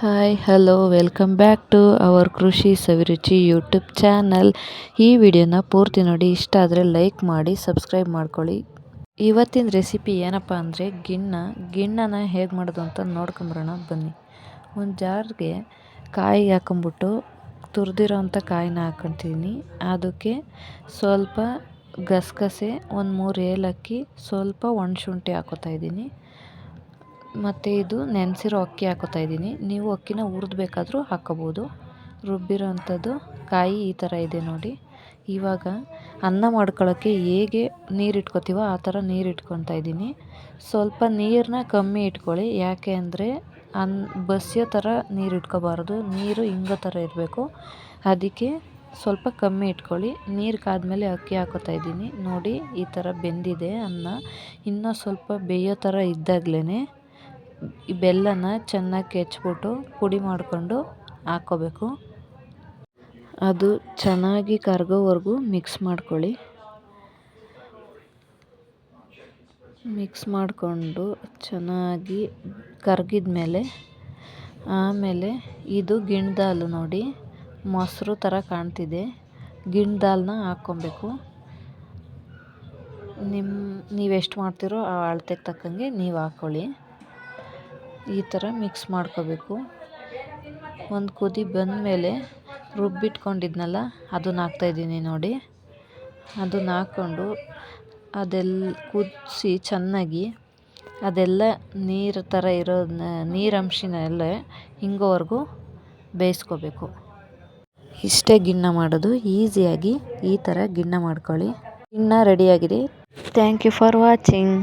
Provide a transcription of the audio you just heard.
Hi hello welcome back to our Krishi Saviruchi YouTube channel ಈ ವಿಡಿಯೋನ ಪೂರ್ತಿ ನೋಡಿ, ಇಷ್ಟ ಆದರೆ ಲೈಕ್ ಮಾಡಿ ಸಬ್ಸ್ಕ್ರೈಬ್ ಮಾಡ್ಕೊಳ್ಳಿ. ಇವತ್ತಿನ ರೆಸಿಪಿ ಏನಪ್ಪ ಅಂದರೆ ಗಿಣ್ಣ. ಗಿಣ್ಣನ ಹೇಗೆ ಮಾಡೋದು ಅಂತ ನೋಡ್ಕೊಂಬರೋಣ, ಬನ್ನಿ. ಒಂದು ಜಾರ್ಗೆ ಕಾಯಿ ಹಾಕೊಂಬಿಟ್ಟು ತುರಿದಿರೋ ಅಂಥ ಕಾಯಿನ ಹಾಕೊತೀನಿ. ಅದಕ್ಕೆ ಸ್ವಲ್ಪ ಗಸಗಸೆ, ಒಂದು ಮೂರು ಏಲಕ್ಕಿ, ಸ್ವಲ್ಪ ಒಣಶುಂಠಿ ಹಾಕೋತಾ ಇದ್ದೀನಿ. ಮತ್ತು ಇದು ನೆನೆಸಿರೋ ಅಕ್ಕಿ ಹಾಕೋತಾ ಇದ್ದೀನಿ. ನೀವು ಅಕ್ಕಿನ ಹುರಿದು ಬೇಕಾದರೂ ಹಾಕ್ಕೋಬೋದು ರುಬ್ಬಿರೋ ಅಂಥದ್ದು ಕಾಯಿ ಈ ಥರ ಇದೆ ನೋಡಿ. ಇವಾಗ ಅನ್ನ ಮಾಡ್ಕೊಳ್ಳೋಕ್ಕೆ ಹೇಗೆ ನೀರು ಇಟ್ಕೋತೀವೋ ಆ ಥರ ನೀರು ಇಟ್ಕೊತಾ ಇದ್ದೀನಿ. ಸ್ವಲ್ಪ ನೀರನ್ನ ಕಮ್ಮಿ ಇಟ್ಕೊಳ್ಳಿ. ಯಾಕೆ ಅಂದರೆ ಅನ್ ಬಸಿಯೋ ಥರ ನೀರು ಇಟ್ಕೋಬಾರ್ದು ನೀರು ಹಿಂಗೋ ಥರ ಇರಬೇಕು. ಅದಕ್ಕೆ ಸ್ವಲ್ಪ ಕಮ್ಮಿ ಇಟ್ಕೊಳ್ಳಿ. ನೀರು ಕಾದ್ಮೇಲೆ ಅಕ್ಕಿ ಹಾಕೋತಾ ಇದ್ದೀನಿ. ನೋಡಿ ಈ ಥರ ಬೆಂದಿದೆ ಅನ್ನ. ಇನ್ನೂ ಸ್ವಲ್ಪ ಬೇಯೋ ಥರ ಇದ್ದಾಗಲೇ ಈ ಬೆಲ್ಲನ ಚೆನ್ನಾಗಿ ಕೆಚ್ಬಿಟ್ಟು ಪುಡಿ ಮಾಡಿಕೊಂಡು ಹಾಕ್ಕೋಬೇಕು. ಅದು ಚೆನ್ನಾಗಿ ಕರಗೋವರೆಗೂ ಮಿಕ್ಸ್ ಮಾಡ್ಕೊಳ್ಳಿ. ಮಿಕ್ಸ್ ಮಾಡಿಕೊಂಡು ಚೆನ್ನಾಗಿ ಕರಗಿದ ಮೇಲೆ ಆಮೇಲೆ ಇದು ಗಿಣ್ದಾಲು ನೋಡಿ, ಮೊಸರು ಥರ ಕಾಣ್ತಿದೆ. ಗಿಣ್ದಾಲನ್ನ ಹಾಕ್ಕೊಬೇಕು. ನಿಮ್ಮ ನೀವೆಷ್ಟು ಮಾಡ್ತೀರೋ ಆ ಅಳತೆಗೆ ತಕ್ಕಂಗೆ ನೀವು ಹಾಕ್ಕೊಳ್ಳಿ ಈ ಥರ ಮಿಕ್ಸ್ ಮಾಡ್ಕೋಬೇಕು. ಒಂದು ಕುದಿ ಬಂದಮೇಲೆ ರುಬ್ಬಿಟ್ಕೊಂಡಿದ್ನಲ್ಲ ಅದನ್ನ ಹಾಕ್ತಾಯಿದ್ದೀನಿ ನೋಡಿ. ಅದನ್ನ ಹಾಕ್ಕೊಂಡು ಅದೆಲ್ಲ ಕುದಿಸಿ ಚೆನ್ನಾಗಿ ಅದೆಲ್ಲ ನೀರು ಥರ ಇರೋದನ್ನ ಎಲ್ಲ ಹಿಂಗೋವರೆಗೂ ಬೇಯಿಸ್ಕೋಬೇಕು. ಇಷ್ಟೇ ಗಿಣ್ಣ ಮಾಡೋದು, ಈಸಿಯಾಗಿ ಈ ಥರ ಗಿಣ್ಣ ಮಾಡ್ಕೊಳ್ಳಿ. ಗಿಣ್ಣ ರೆಡಿಯಾಗಿದೆ ಥ್ಯಾಂಕ್ ಯು ಫಾರ್ ವಾಚಿಂಗ್.